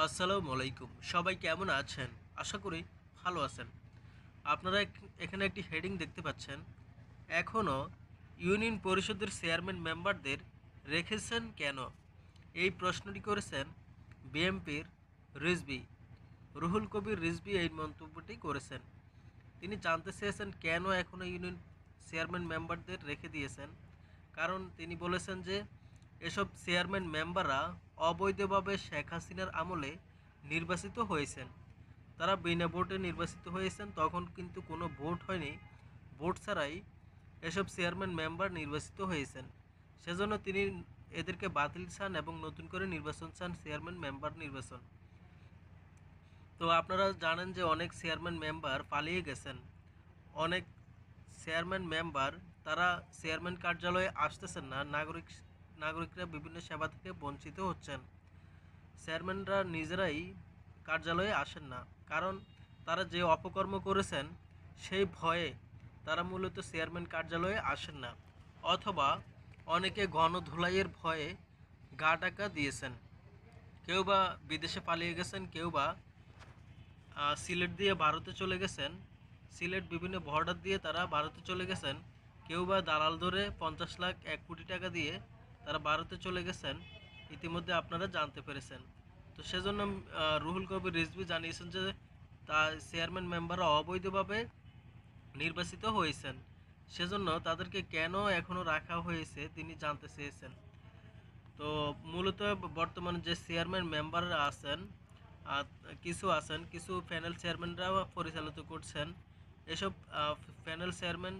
আসসালামু আলাইকুম। সবাই কেমন আছেন? আশা করি ভালো আছেন। আপনারা এখানে একটি হেডিং দেখতে পাচ্ছেন। এখনও ইউনিয়ন পরিষদের চেয়ারম্যান মেম্বারদের রেখেছেন কেন? এই প্রশ্নটি করেছেন বিএমপির রিজবি রুহুল কবির রিজবি এই মন্তব্যটি করেছেন। তিনি জানতে চেয়েছেন কেন এখনও ইউনিয়ন চেয়ারম্যান মেম্বারদের রেখে দিয়েছেন। কারণ তিনি বলেছেন যে এসব চেয়ারম্যান মেম্বাররা অবৈধভাবে শেখ হাসিনার আমলে নির্বাচিত হয়েছেন। তারা বিনা ভোটে নির্বাচিত হয়েছেন, তখন কিন্তু কোনো ভোট হয়নি। ভোট ছাড়াই এসব চেয়ারম্যান মেম্বার নির্বাচিত হয়েছেন। সেজন্য তিনি এদেরকে বাতিল চান এবং নতুন করে নির্বাচন চান চেয়ারম্যান মেম্বার নির্বাচন। তো আপনারা জানেন যে অনেক চেয়ারম্যান মেম্বার পালিয়ে গেছেন। অনেক চেয়ারম্যান মেম্বার তারা চেয়ারম্যান কার্যালয়ে আসতেছেন না, নাগরিক নাগরিকরা বিভিন্ন সেবা থেকে বঞ্চিত হচ্ছেন। চেয়ারম্যানরা নিজেরাই কার্যালয়ে আসেন না, কারণ তারা যে অপকর্ম করেছেন, সেই ভয়ে তারা মূলত চেয়ারম্যান কার্যালয়ে আসেন না, অথবা অনেকে গণধুলাইয়ের ভয়ে গা টাকা দিয়েছেন। কেউ বা বিদেশে পালিয়ে গেছেন, কেউ বা সিলেট দিয়ে ভারতে চলে গেছেন। সিলেট বিভিন্ন বর্ডার দিয়ে তারা ভারতে চলে গেছেন। কেউ বা দালাল ধরে পঞ্চাশ লাখ এক কোটি টাকা দিয়ে তারা ভারতে চলে গেছেন, ইতিমধ্যে আপনারা জানতে পেরেছেন। তো সেজন্য রুহুল কবির রিজভি জানিয়েছেন যে, তা চেয়ারম্যান মেম্বাররা অবৈধভাবে নির্বাচিত হয়েছেন। সেজন্য তাদেরকে কেন এখনও রাখা হয়েছে তিনি জানতে চেয়েছেন। তো মূলত বর্তমানে যে চেয়ারম্যান মেম্বাররা আছেন কিছু আছেন, কিছু প্যানেল চেয়ারম্যানরাও পরিচালিত করছেন। এসব প্যানেল চেয়ারম্যান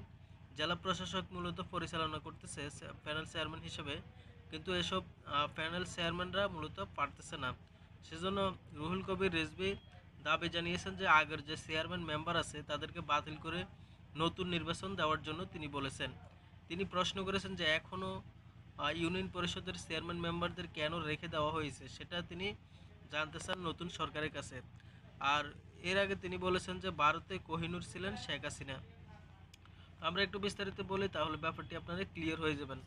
জেলা প্রশাসক মূলত পরিচালনা করতেছে প্যানেল চেয়ারম্যান হিসেবে। কিন্তু এসব প্যানেল চেয়ারম্যানরা মূলত পারতেছে না। সেজন্য রুহুল কবির রিজভি দাবি জানিয়েছেন যে, আগের যে চেয়ারম্যান মেম্বার আছে, তাদেরকে বাতিল করে নতুন নির্বাচন দেওয়ার জন্য তিনি বলেছেন। তিনি প্রশ্ন করেছেন যে এখনও ইউনিয়ন পরিষদের চেয়ারম্যান মেম্বারদের কেন রেখে দেওয়া হয়েছে, সেটা তিনি জানতে চান নতুন সরকারের কাছে। আর এর আগে তিনি বলেছেন যে, ভারতে কোহিনুর ছিলেন শেখ হাসিনা। আমরা একটু বিস্তারিত বলি, তাহলে ব্যাপারটি আপনারা ক্লিয়ার হয়ে যাবেন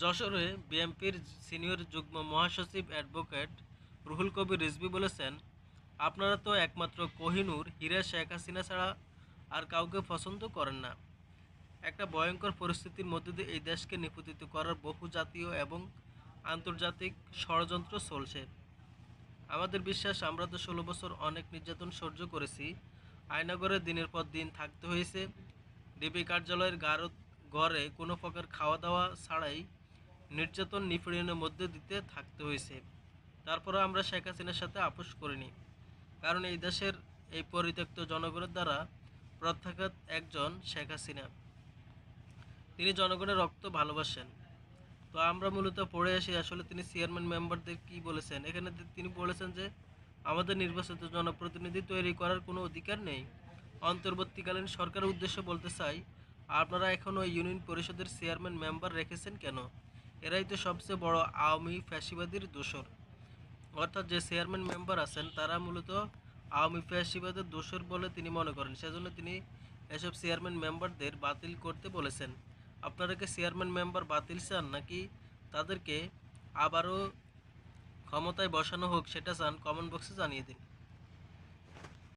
যশোরে বিএমপির সিনিয়র যুগ্ম মহাসচিব অ্যাডভোকেট রুহুল কবির রিজভি বলেছেন, আপনারা তো একমাত্র কোহিনুর, হীরা শেখ হাসিনা ছাড়া আর কাউকে পছন্দ করেন না। একটা ভয়ঙ্কর পরিস্থিতির মধ্যে দিয়ে এই দেশকে নিপতিত করার বহু জাতীয় এবং আন্তর্জাতিক ষড়যন্ত্র চলছে। আমাদের বিশ্বাস, আমরা তো ষোলো বছর অনেক নির্যাতন সহ্য করেছি। আয়নাগরে দিনের পর দিন থাকতে হয়েছে। ডিবি কার্যালয়ের ঘরে কোনো প্রকার খাওয়া দাওয়া ছাড়াই নির্যাতন নিপীড়নের মধ্যে দিতে থাকতে হয়েছে। তারপরে আমরা শেখ হাসিনার সাথে আপোষ করিনি, কারণ এই দেশের এই পরিত্যক্ত জনগণের দ্বারা প্রত্যাঘাত একজন শেখ হাসিনা। তিনি জনগণের রক্ত ভালোবাসেন। তো আমরা মূলত পড়ে আসি আসলে তিনি চেয়ারম্যান মেম্বারদের কি বলেছেন? এখানে তিনি বলেছেন যে, আমাদের নির্বাচিত জনপ্রতিনিধি তৈরি করার কোনো অধিকার নেই। অন্তর্বর্তীকালীন সরকারের উদ্দেশ্যে বলতে চাই, আপনারা এখনও ইউনিয়ন পরিষদের চেয়ারম্যান মেম্বার রেখেছেন কেন? এরাই তো সবচেয়ে বড় আওয়ামী ফ্যাসিবাদীর দোসর অর্থাৎ যে চেয়ারম্যান মেম্বার আছেন, তারা মূলত আওয়ামী ফ্যাসিবাদের দোসর বলে তিনি মনে করেন। সেজন্য তিনি এসব চেয়ারম্যান মেম্বারদের বাতিল করতে বলেছেন। আপনারা কি চেয়ারম্যান মেম্বার বাতিল চান নাকি তাদেরকে আবারও ক্ষমতায় বসানো হোক সেটা চান, কমেন্ট বক্সে জানিয়ে দিন।